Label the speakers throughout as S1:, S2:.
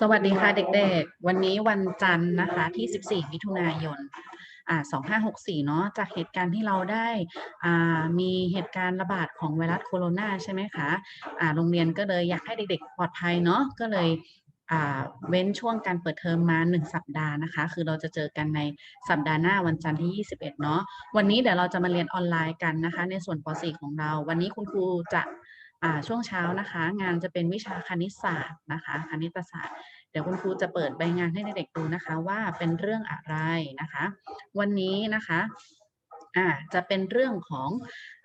S1: สวัสดีค่ะเด็กๆ วันนี้วันจันทร์นะคะที่ 14 มิถุนายน อ่า 2564 เนาะจากเหตุการณ์ที่เราได้ อ่า มีเหตุการณ์ระบาดของไวรัสโคโรนาใช่ไหมคะ อ่า โรงเรียนก็เลยอยากให้เด็กๆ ปลอดภัยเนาะ ก็เลย อ่า เว้นช่วงการเปิดเทอมมา 1 สัปดาห์นะคะ คือเราจะเจอกันในสัปดาห์หน้าวันจันทร์ที่ 21 เนาะ วันนี้เดี๋ยวเราจะมาเรียนออนไลน์กันนะคะ ในส่วนป .4 ของเรา วันนี้คุณครูจะ ช่วงเช้านะคะ งานจะเป็นวิชาคณิตศาสตร์นะคะ คณิตศาสตร์ เดี๋ยวคุณครูจะเปิดใบงานให้เด็กๆดูนะคะ ว่าเป็นเรื่องอะไรนะคะ วันนี้นะคะ่าจะเป็นเรื่องของ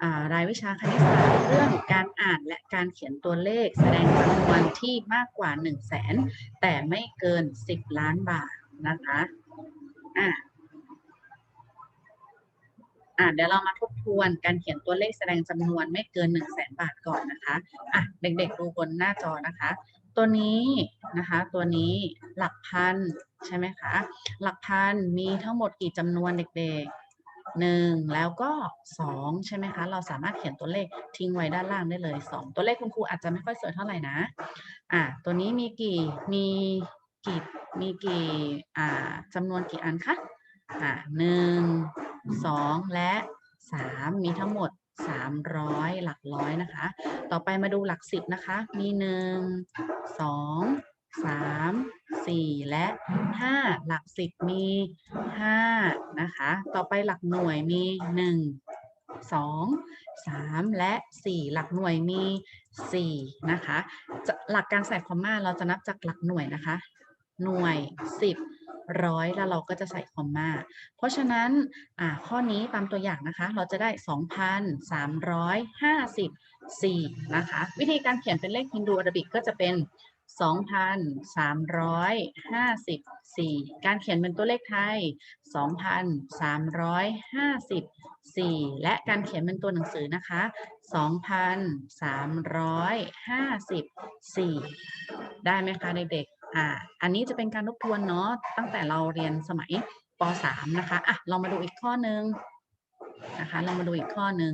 S1: อารายวิชาคณิตศาสตร์เรื่องการอ่านและการเขียนตัวเลข แสดงจำนวนที่มากกว่า 1 0 0 0 0แสนแต่ไม่เกิน 10 ล้านบาทนะคะอ่าอ่าเดี๋ยวเรามาทบ ทวนการเขียนตัวเลขแสดงจำนวนไม่เกิน 1 0 0 0 0แสนบาทก่อนนะคะอะเด็กๆดูบนหน้าจอนะคะ ตัวนี้นะคะ ตัวนี้หลักพันใช่ไหมคะ หลักพันมีทั้งหมดกี่จำนวนเด็กๆหนึ่งแล้วก็สองใช่ไหมคะ เราสามารถเขียนตัวเลขทิ้งไว้ด้านล่างได้เลยสองตัวเลขคุณครูอาจจะไม่ค่อยสวยเท่าไหร่นะอะตัวนี้มีกี่มีกี่มีกี่อ่าจำนวนกี่อันคะอ่าหนึ่งสองและ สามมีทั้งหมดสามร้อยหลักร้อยนะคะ ต่อไปมาดูหลักสิบนะคะ มีหนึ่งสองสามสี่และห้าหลักสิบมีห้านะคะ ต่อไปหลักหน่วยมีหนึ่งสองสามและสี่หลักหน่วยมีสี่นะคะ หลักการใส่คอมมาเราจะนับจากหลักหน่วยนะคะ หน่วยสิบ ร้อยแล้วเราก็จะใส่คอมมา เพราะฉะนั้นข้อนี้ตามตัวอย่างนะคะ เราจะได้ 2,354 นะคะ วิธีการเขียนเป็นเลขฮินดูอาราบิกก็จะเป็น 2,354 การเขียนเป็นตัวเลขไทย 2,354 และการเขียนเป็นตัวหนังสือนะคะ 2,354 ได้ไหมคะเด็กๆ อ่าอันนี้จะเป็นการทบทวนเนาะตั้งแต่เราเรียนสมัยป .3 นะคะอะเรามาดูอีกข้อหนึ่งนะคะเรามาดูอีกข้อหนึ่ง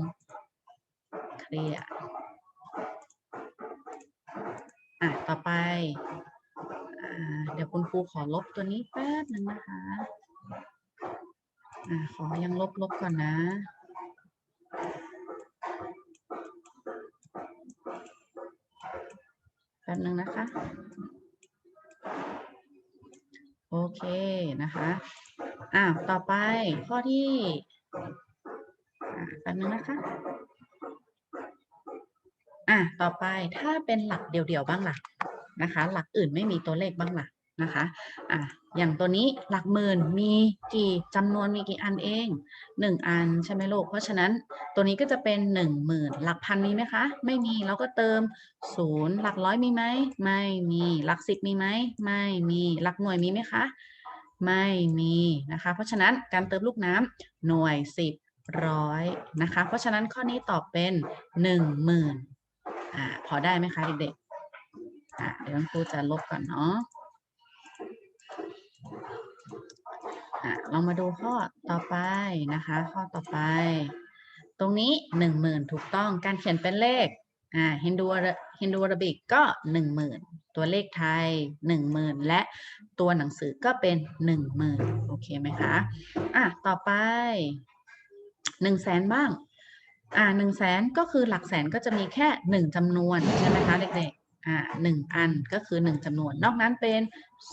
S1: เคลียอะต่อไปอ่าเดี๋ยวคุณครูขอลบตัวนี้แป๊บหนึ่งนะคะอ่าขอยังลบลบก่อนนะแป๊บหนึ่งนะคะ โอ เคนะคะอ่าต่อไปข้อที่อ่าแป๊บนึงนะคะ อ่าต่อไปถ้าเป็นหลักเดี่ยวๆบ้างล่ะนะคะ หลักอื่นไม่มีตัวเลขบ้างล่ะ นะคะอ่าอย่างตัวนี้หลักหมื่นมีกี่จำนวนมีกี่อันเองหนึ่งอันใช่ไหมลูกเพราะฉะนั้นตัวนี้ก็จะเป็นหนึ่งหมื่นหลักพันมีไหมคะ ไม่มีเราก็เติมศูนย์หลักร้อยมีไหมไม่มีหลักสิบมีไหมไม่มีหลักหน่วยมีไหมคะ ไม่มีนะคะ เพราะฉะนั้นการเติมลูกน้ำหน่วยสิบร้อยนะคะ เพราะฉะนั้นข้อนี้ตอบเป็นหนึ่งหมื่นอ่าพอได้ไหมคะเด็กๆอ่าเดี๋ยวครูจะลบก่อนเนาะ อ่าเรามาดูข้อต่อไปนะคะ ข้อต่อไป ตรงนี้หนึ่งหมื่นถูกต้องการเขียนเป็นเลขอ่าฮินดูฮินดูอาราบิกก็หนึ่งหมื่นตัวเลขไทยหนึ่งหมื่นและตัวหนังสือก็เป็นหนึ่งหมื่นโอเคไหมคะอะต่อไปหนึ่งแสนบ้างอ่าหนึ่งแสนก็คือหลักแสนก็จะมีแค่หนึ่งจำนวนใช่ไหมคะเด็ก อ่าหนึ่งอันก็คือหนึ่งจำนวน นอกนั้นเป็น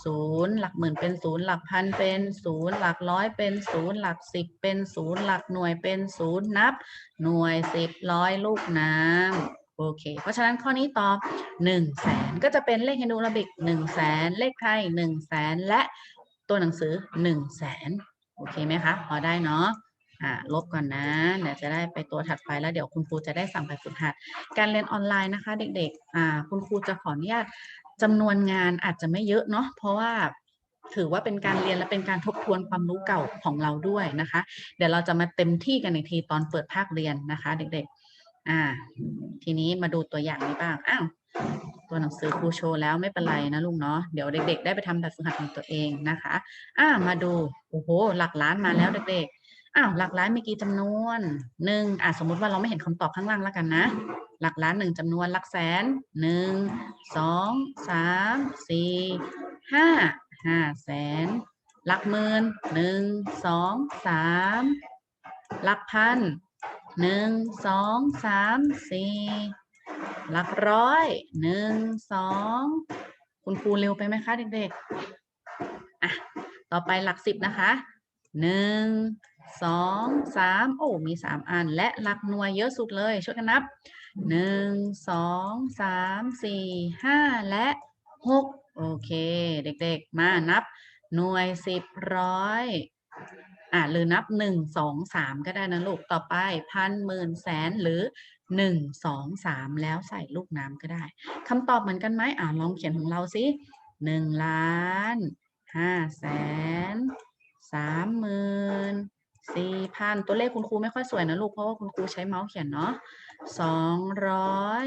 S1: ศูนย์หลักหมื่นเป็นศูนย์หลักพันเป็นศูนย์หลักร้อยเป็นศูนย์หลักสิบเป็นศูนย์หลักหน่วยเป็นศูนย์นับ หน่วยสิบร้อยลูกน้ำโอเค เพราะฉะนั้นข้อนี้ตอบหนึ่งแสนก็จะเป็นเลขฮินดูอาราบิกหนึ่งแสนเลขไทยหนึ่งแสนและตัวหนังสือหนึ่งแสนโอเคไหมคะ พอได้เนาะ อ่าลบก่อนนะเดี๋ยวจะได้ไปตัวถัดไปแล้วเดี๋ยวคุณครูจะได้สั่งไปฝึกหัด การเรียนออนไลน์นะคะ เด็กๆอ่าคุณครูจะขออนุญาตจำนวนงานอาจจะไม่เยอะเนาะเพราะว่าถือว่าเป็นการเรียนและเป็นการทบทวนความรู้เก่าของเราด้วยนะคะ เดี๋ยวเราจะมาเต็มที่กันอีกทีตอนเปิดภาคเรียนนะคะ เด็กๆ อ่า ทีนี้มาดูตัวอย่างนี้บ้าง อ้าว ตัวหนังสือครูโชว์แล้วไม่เป็นไรนะลุงเนาะ เดี๋ยวเด็ก ๆ ได้ไปทำแบบฝึกหัดของตัวเองนะคะ อ่า มาดู โอ้โห หลักล้านมาแล้วเด็กๆ อ้าวหลักล้านมีกี่จำนวนหนึ่งอะสมมติว่าเราไม่เห็นคำตอบข้างล่างแล้วกันนะ หลักล้านหนึ่งจำนวนหลักแสนหนึ่งสองสามสี่ห้าห้าแสนหลักหมื่นหนึ่งสองสามหลักพันหนึ่งสองสามสี่หลักร้อยหนึ่งสองคุณครูเร็วไปไหมคะเด็กๆอะต่อไปหลักสิบนะคะหนึ่ง สองสามโอ้มีสามอัน และหลักหน่วยเยอะสุดเลย ช่วยกันนับหนึ่งสองสามสี่ห้าและหกโอเค เด็กๆ มานับ หน่วยสิบร้อยอะหรือนับหนึ่งสองสามก็ได้นะลูกต่อไปพันหมื่นแสนหรือหนึ่งสองสามแล้วใส่ลูกน้ำก็ได้คำตอบเหมือนกันไหมอ่าลองเขียนของเราสิหนึ่งล้านห้าแสนสามหมื่น สี่พันตัวเลขคุณครูไม่ค่อยสวยนะลูก เพราะว่าคุณครูใช้เมาส์เขียนเนาะสองร้อย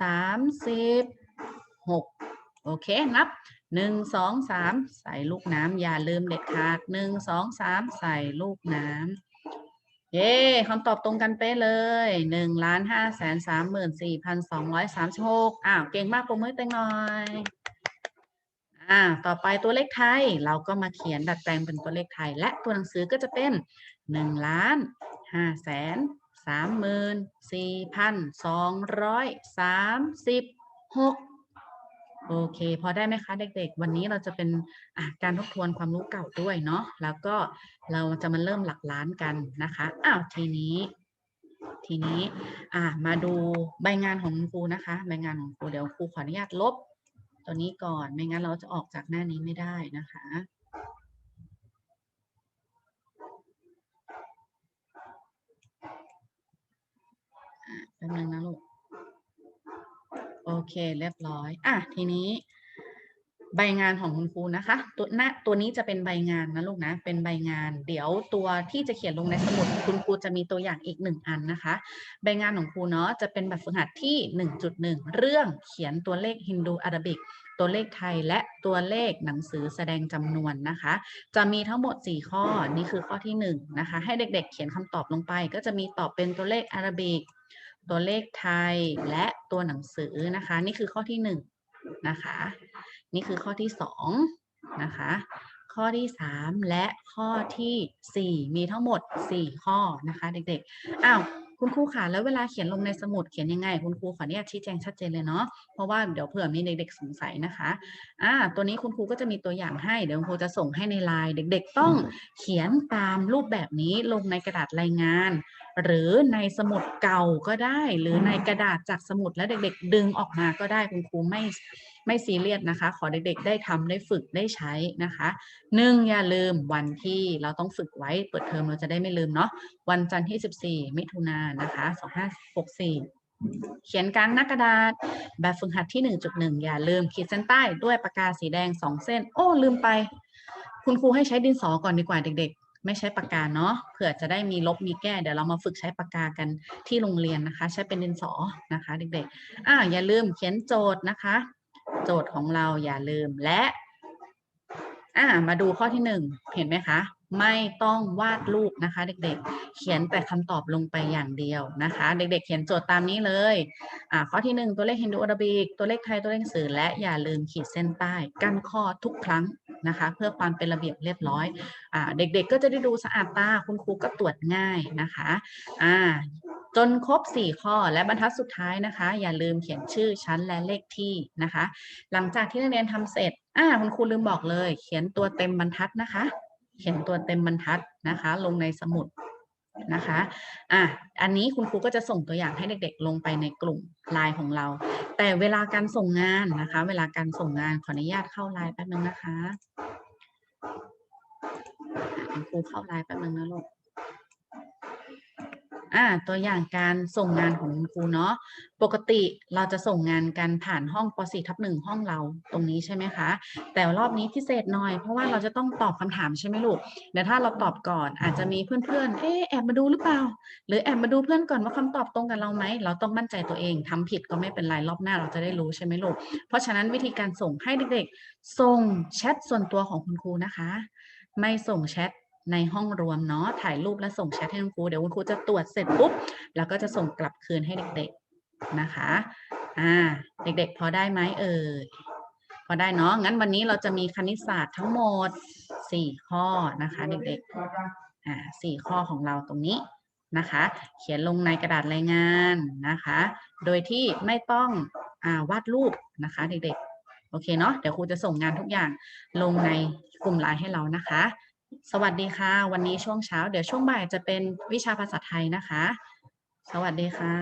S1: สามสิบหกโอเค นับหนึ่งสองสามใส่ลูกน้ำอย่าลืมเด็ดขาดหนึ่งสองสามใส่ลูกน้ำเย้คำตอบตรงกันเป๊ะเลยหนึ่งล้านห้าแสนสามหมื่นสี่พันสองร้อยสามสิบหกอ้าว เก่งมากปรบมือเต็งหน่อย อ่า ต่อไปตัวเลขไทย เราก็มาเขียนดัดแปลงเป็นตัวเลขไทย และตัวหนังสือก็จะเป็นหนึ่งล้านห้าแสนสามหมื่นสี่พันสองร้อยสามสิบหกโอเค พอได้ไหมคะเด็ก ๆ วันนี้เราจะเป็นการทบทวนความรู้เก่าด้วยเนาะแล้วก็เราจะมาเริ่มหลักล้านกันนะคะอ้าวทีนี้ ทีนี้ อะมาดูใบงานของครูนะคะ ใบงานของครูเดี๋ยวครูขออนุญาตลบ ตัวนี้ก่อน ไม่งั้นเราจะออกจากหน้านี้ไม่ได้นะคะอะแป๊บนึงนะลูก โอเค เรียบร้อย อะ ทีนี้ ใบงานของคุณครูนะคะ ตัวหน้าตัวนี้จะเป็นใบงานนะลูกนะ เป็นใบงาน เดี๋ยวตัวที่จะเขียนลงในสมุดคุณครูจะมีตัวอย่างอีกหนึ่งอันนะคะ ใบงานของครูเนาะจะเป็นแบบฝึกหัดที่ 1.1 เรื่องเขียนตัวเลขฮินดูอาราบิก ตัวเลขไทยและตัวเลขหนังสือแสดงจำนวนนะคะ จะมีทั้งหมด 4 ข้อนี่คือข้อที่1นะคะให้เด็กๆ เขียนคำตอบลงไป ก็จะมีตอบเป็นตัวเลขอาราบิก ตัวเลขไทยและตัวหนังสือนะคะ นี่คือข้อที่หนึ่งนะคะ นี่คือข้อที่สองนะคะข้อที่สามและข้อที่สี่มีทั้งหมดสี่ข้อนะคะ เด็กๆอ้าวคุณครูค่ะแล้วเวลาเขียนลงในสมุดเขียนยังไง คุณครูขออนุญาตชี้แจงชัดเจนเลยเนาะเพราะว่าเดี๋ยวเผื่อมีเด็กๆสงสัยนะคะอ่าตัวนี้คุณครูก็จะมีตัวอย่างให้เดี๋ยวคุณครูจะส่งให้ในไลน์เด็ก ๆ ต้องเขียนตามรูปแบบนี้ลงในกระดาษรายงาน หรือในสมุดเก่าก็ได้ หรือในกระดาษจากสมุดแล้วเด็ก ๆ ดึงออกมาก็ได้คุณครูไม่ ไม่ซีเรียสนะคะ ขอเด็กๆ ได้ทำได้ฝึกได้ใช้นะคะหนึ่งอย่าลืมวันที่เราต้องฝึกไว้เปิดเทอมเราจะได้ไม่ลืมเนาะวันจันทร์ที่ 14 มิถุนายนนะคะ 2564เขียนกลางหน้ากระดาษ แบบฝึกหัดที่ 1.1 อย่าลืมขีดเส้นใต้ด้วยปากกาสีแดง 2 เส้น โอ้ ลืมไป คุณครูให้ใช้ดินสอก่อนดีกว่าเด็ก ๆ ไม่ใช้ปากกาเนาะเผื่อจะได้มีลบมีแก้เดี๋ยวเรามาฝึกใช้ปากกากันที่โรงเรียนนะคะ ใช้เป็นดินสอนะคะ เด็กๆอ่าอย่าลืมเขียนโจทย์นะคะ โจทย์ของเราอย่าลืมและ อ่า มาดูข้อที่หนึ่งเห็นไหมคะ ไม่ต้องวาดรูปนะคะ เด็กๆ เขียนแต่คำตอบลงไปอย่างเดียวนะคะ เด็กๆ เขียนโจทย์ตามนี้เลย อ่า ข้อที่หนึ่งตัวเลขฮินดูอาราบิก ตัวเลขไทย ตัวเลขสื่อ และอย่าลืมขีดเส้นใต้ กั้นข้อทุกครั้งนะคะ เพื่อความเป็นระเบียบเรียบร้อย อ่า เด็กๆ ก็จะได้ดูสะอาดตา คุณครูก็ตรวจง่ายนะคะ อ่า จนครบ 4 ข้อและบรรทัดสุดท้ายนะคะ อย่าลืมเขียนชื่อชั้นและเลขที่นะคะ หลังจากที่นักเรียนทำเสร็จอ่าคุณครูลืมบอกเลย เขียนตัวเต็มบรรทัดนะคะ เขียนตัวเต็มบรรทัดนะคะ ลงในสมุดนะคะอะอันนี้คุณครูก็จะส่งตัวอย่างให้เด็กๆ ลงไปในกลุ่มไลน์ของเรา แต่เวลาการส่งงานนะคะ เวลาการส่งงานขออนุญาตเข้าไลน์แป๊บนึงนะคะอะคุณครูเข้าไลน์แป๊บนึงนะลูก อ่าตัวอย่างการส่งงานของคุณครูเนาะปกติเราจะส่งงานกันผ่านห้องป .4 ทับหนึ่งห้องเราตรงนี้ใช่ไหมคะ แต่รอบนี้พิเศษหน่อยเพราะว่าเราจะต้องตอบคำถามใช่ไหมลูกเดี๋ยวถ้าเราตอบก่อนอาจจะมีเพื่อนๆเอ๊แอบมาดูหรือเปล่า หรือแอบมาดูเพื่อนก่อนว่าคำตอบตรงกับเราไหมเราต้องมั่นใจตัวเองทำผิดก็ไม่เป็นไรรอบหน้าเราจะได้รู้ใช่ไหมลูกเพราะฉะนั้นวิธีการส่งให้เด็กๆส่งแชทส่วนตัวของคุณครูนะคะ ไม่ส่งแชท ในห้องรวมเนาะถ่ายรูปแล้วส่งแชทให้คุณครูเดี๋ยวคุณครูจะตรวจเสร็จปุ๊บแล้วก็จะส่งกลับคืนให้เด็กๆนะคะอ่าเด็กๆ พอได้ไหมเอ่ยพอได้เนาะงั้นวันนี้เราจะมีคณิตศาสตร์ทั้งหมดสี่ข้อนะคะเด็กๆอ่าสี่ข้อของเราตรงนี้นะคะ เขียนลงในกระดาษรายงานนะคะ โดยที่ไม่ต้องอ่าวาดรูปนะคะเด็กๆโอเคเนาะเดี๋ยวครูจะส่งงานทุกอย่างลงในกลุ่มไลน์ให้เรานะคะ สวัสดีค่ะ วันนี้ช่วงเช้า เดี๋ยวช่วงบ่ายจะเป็นวิชาภาษาไทยนะคะ สวัสดีค่ะ